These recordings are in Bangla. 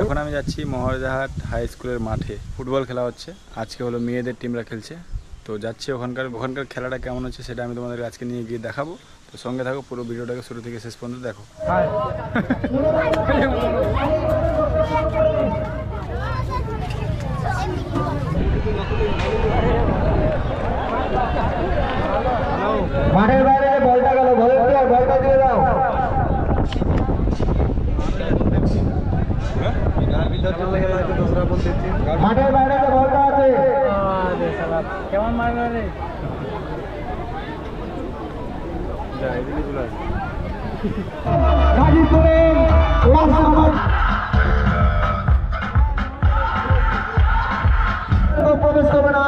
এখন আমি যাচ্ছি মহারাজাহাট হাই স্কুলের মাঠে। ফুটবল খেলা হচ্ছে। আজকে হলো মেয়েদের টিমরা খেলছে। তো যাচ্ছি ওখানকার ওখানকার খেলাটা কেমন হচ্ছে সেটা আমি তোমাদের আজকে নিয়ে গিয়ে দেখাবো। তো সঙ্গে থাকো পুরো ভিডিওটাকে শুরু থেকে শেষ পর্যন্ত দেখো। মাঠের বাইরে বলটা গেল ভলেন্টিয়ার বলটা দিয়ে দাও। মাঠের বাইরে যে বলটা আছে কেমন মারবে রে? গাজীপুরের প্রবেশ করবে না।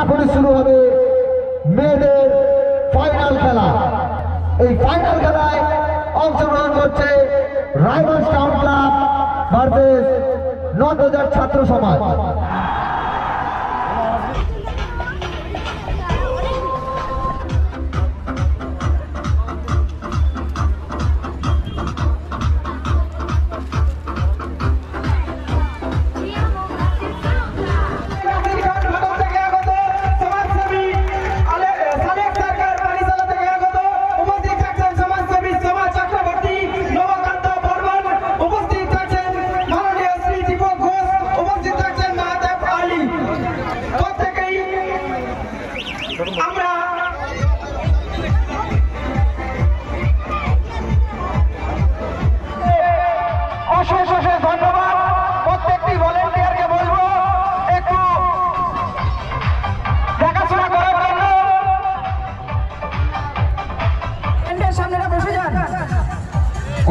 এখনই শুরু হবে মেয়েদের ফাইনাল খেলা। এই ফাইনাল খেলায় অংশগ্রহণ করছে rivers town club versus Nadbazar ছাত্র সমাজ।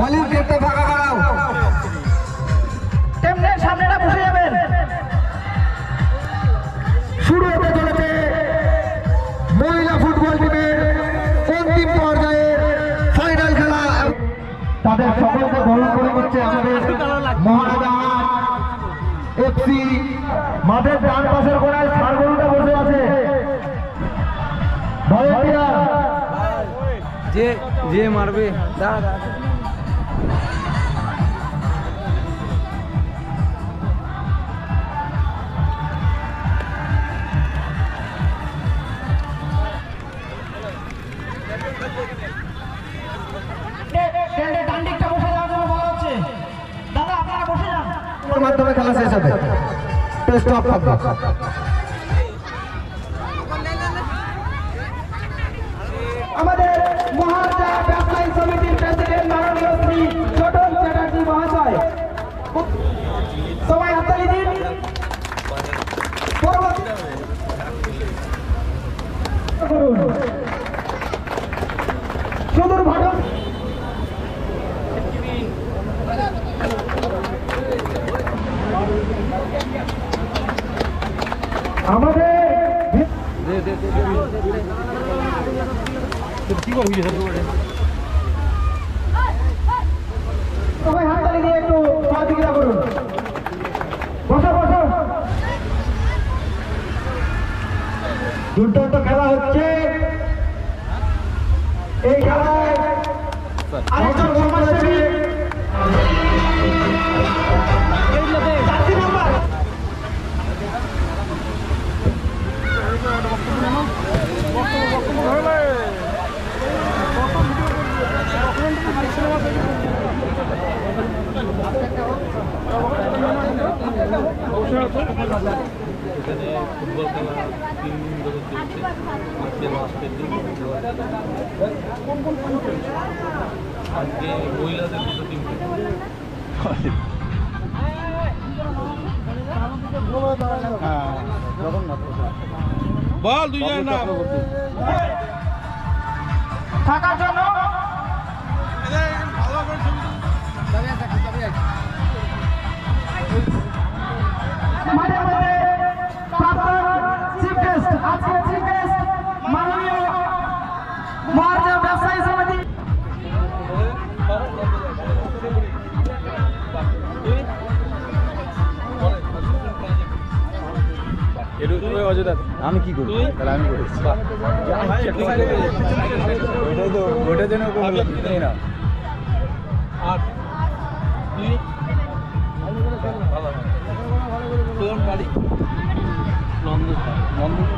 অলিভ গেটটা ফাঁকা করাও টেন্টের সামনেটা বসে যাবেন। শুরু হতে চলেছে মহিলা ফুটবল টিমের অন্তিম পর্যায়ের ফাইনাল খেলা। তাদের সকলকে বরণ করে নিচ্ছে আমাদের মহারাজা এফসি মাঠের ডান পাশের সারগরুটা বসে আছে। যে যে মারবে দাঁড়া। টেন্টের মাধ্যমে খেলা শেষ হবে। টেস্ট অফ থাকবে আমাদের মহারাজা ব্যবসায়ী সমিতির প্রেসিডেন্ট মাননীয় শ্রী ছোটন চ্যাটার্জি মহাশয় সবাই হাততালি দিন পরবর্তী করুন। সুদূর ভারত আমাদের সবাই হাততালি দিয়ে একটু সহযোগিতা করুন বসো বসো। দুর্দান্ত খেলা হচ্ছে। এই খেলায় আরেকজন সমাজসেবী। চারটি নাম্বার এখানে ফুটবল খেলা তিন দিন ধরে চলছে। আজকে লাস্টের দিন আজকে মহিলাদের দুটো টিম বল দুই জন না থাকার জন্য। মাঝে আমি কি করি তুই? তাহলে আমি করেছি। তো জন্য বললাম না আর তুই? তোর বাড়ি? নন্দ নন্দন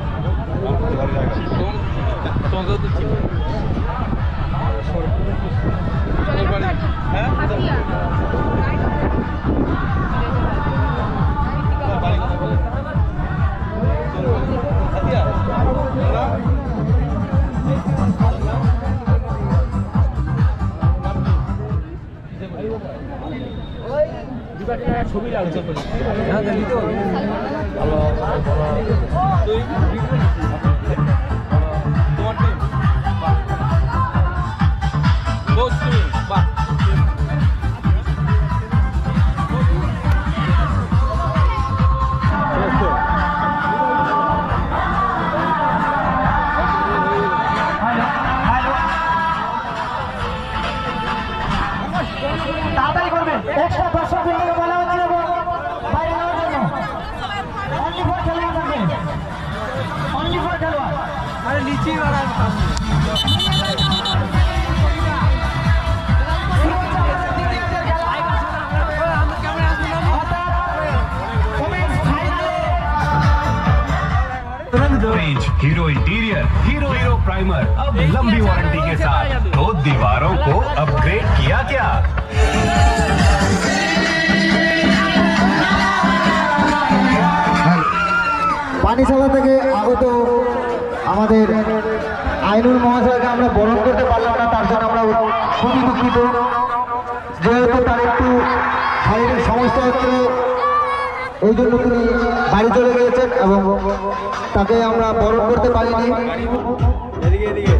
তোমাকে তো হ্যাঁ দেখি তো। তুই Hero interior Hero Hero primer अब लंबी वारंटी के साथ तो दीवारों को अपग्रेड किया क्या? পানিশালা থেকে আগত আমাদের আইনুল মহাশয়কে আমরা বরণ করতে পারলাম না, তার জন্য আমরা খুবই দুঃখিত। যেহেতু তার একটু শারীরিক সমস্যা হচ্ছিল, এই জন্য তিনি বাড়ি চলে গিয়েছেন এবং তাকে আমরা বরণ করতে পারিনি। এদিকে এদিকে।